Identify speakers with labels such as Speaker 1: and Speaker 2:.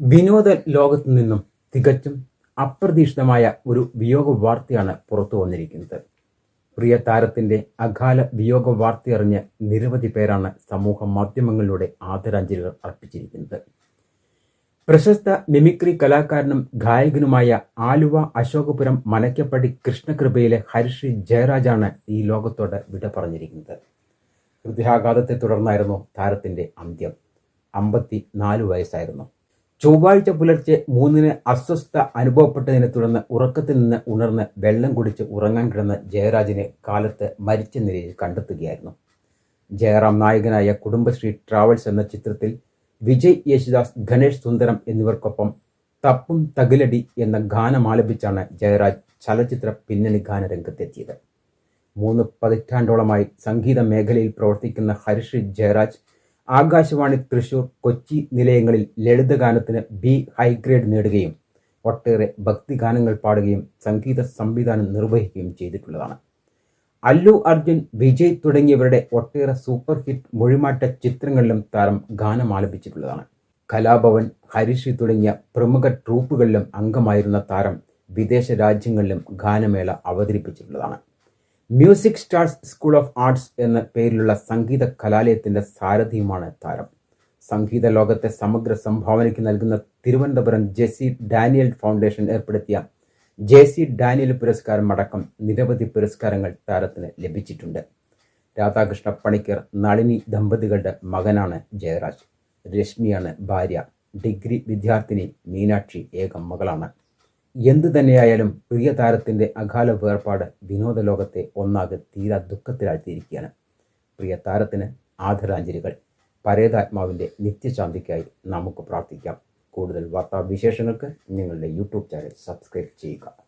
Speaker 1: വിനോദ ലോകത്ത് നിന്നും തികച്ചും അപ്രതീക്ഷിതമായ ഒരു വിയോഗ വാർത്തയാണ് പുറത്തു വന്നിരിക്കുന്നത്. പ്രിയ താരത്തിന്റെ അകാല വിയോഗ വാർത്തയറിഞ്ഞ് നിരവധി പേരാണ് സമൂഹ മാധ്യമങ്ങളിലൂടെ ആദരാഞ്ജലികൾ അർപ്പിച്ചിരിക്കുന്നത്. പ്രശസ്ത മിമിക്രി കലാകാരനും ഗായകനുമായ ആലുവ അശോകപുരം മനക്കപ്പടി കൃഷ്ണകൃപയിലെ ഹരിശ്രീ ജയരാജാണ് ഈ ലോകത്തോട് വിട പറഞ്ഞിരിക്കുന്നത്. ഹൃദയാഘാതത്തെ തുടർന്നായിരുന്നു താരത്തിന്റെ അന്ത്യം. അമ്പത്തി നാല് വയസ്സായിരുന്നു. ചൊവ്വാഴ്ച പുലർച്ചെ മൂന്നിന് അസ്വസ്ഥ അനുഭവപ്പെട്ടതിനെ തുടർന്ന് ഉറക്കത്തിൽ നിന്ന് ഉണർന്ന് വെള്ളം കുടിച്ച് ഉറങ്ങാൻ കിടന്ന ജയരാജിനെ കാലത്ത് മരിച്ച നിലയിൽ കണ്ടെത്തുകയായിരുന്നു. ജയറാം നായകനായ കുടുംബശ്രീ ട്രാവൽസ് എന്ന ചിത്രത്തിൽ വിജയ് യേശുദാസ് ഗണേഷ് സുന്ദരം എന്നിവർക്കൊപ്പം തപ്പും തകിലടി എന്ന ഗാനം ആലപിച്ചാണ് ജയരാജ് ചലച്ചിത്ര പിന്നണി ഗാനരംഗത്തെത്തിയത് മൂന്ന് പതിറ്റാണ്ടോളമായി സംഗീത മേഖലയിൽ പ്രവർത്തിക്കുന്ന ഹരിശ്രീ ജയരാജ് ആകാശവാണി തൃശൂർ കൊച്ചി നിലയങ്ങളിൽ ലളിതഗാനത്തിന് ബി ഹൈഗ്രേഡ് നേടുകയും ഒട്ടേറെ ഭക്തിഗാനങ്ങൾ പാടുകയും സംഗീത സംവിധാനം നിർവഹിക്കുകയും ചെയ്തിട്ടുള്ളതാണ്. അല്ലു അർജുൻ വിജയ് തുടങ്ങിയവരുടെ ഒട്ടേറെ സൂപ്പർ ഹിറ്റ് മൊഴിമാറ്റ ചിത്രങ്ങളിലും താരം ഗാനം ആലപിച്ചിട്ടുള്ളതാണ്. കലാഭവൻ ഹരിഷി തുടങ്ങിയ പ്രമുഖ ട്രൂപ്പുകളിലും അംഗമായിരുന്ന താരം വിദേശ രാജ്യങ്ങളിലും ഗാനമേള അവതരിപ്പിച്ചിട്ടുള്ളതാണ്. Music stars school of arts എന്ന പേരിലുള്ള സംഗീത കലാലയത്തിന്റെ സാരഥിയുമാണ് താരം. സംഗീത ലോകത്തെ സമഗ്ര സംഭാവനയ്ക്ക് നൽകുന്ന തിരുവനന്തപുരം ജെസി ഡാനിയൽ ഫൗണ്ടേഷൻ ഏർപ്പെടുത്തിയ ജെസി ഡാനിയൽ പുരസ്കാരം അടക്കം നിരവധി പുരസ്കാരങ്ങൾ താരത്തിന് ലഭിച്ചിട്ടുണ്ട്. രാധാകൃഷ്ണ പണിക്കർ നളിനി ദമ്പതികളുടെ മകനാണ് ജയരാജ്. രശ്മിയാണ് ഭാര്യ. ഡിഗ്രി വിദ്യാർത്ഥിനി മീനാക്ഷി ഏക മകളാണ്. എന്തു തന്നെയായാലും പ്രിയ താരത്തിന്റെ അകാല വേർപാട് വിനോദ ലോകത്തെ ഒന്നാകെ തീരാ ദുഃഖത്തിലാഴ്ത്തിയിരിക്കുകയാണ്. പ്രിയ താരത്തിന് ആദരാഞ്ജലികൾ. പരേതാത്മാവിന്റെ നിത്യശാന്തിക്കായി നമുക്ക് പ്രാർത്ഥിക്കാം. കൂടുതൽ വാർത്താവിശേഷങ്ങൾക്ക് നിങ്ങളുടെ യൂട്യൂബ് ചാനൽ സബ്സ്ക്രൈബ് ചെയ്യുക.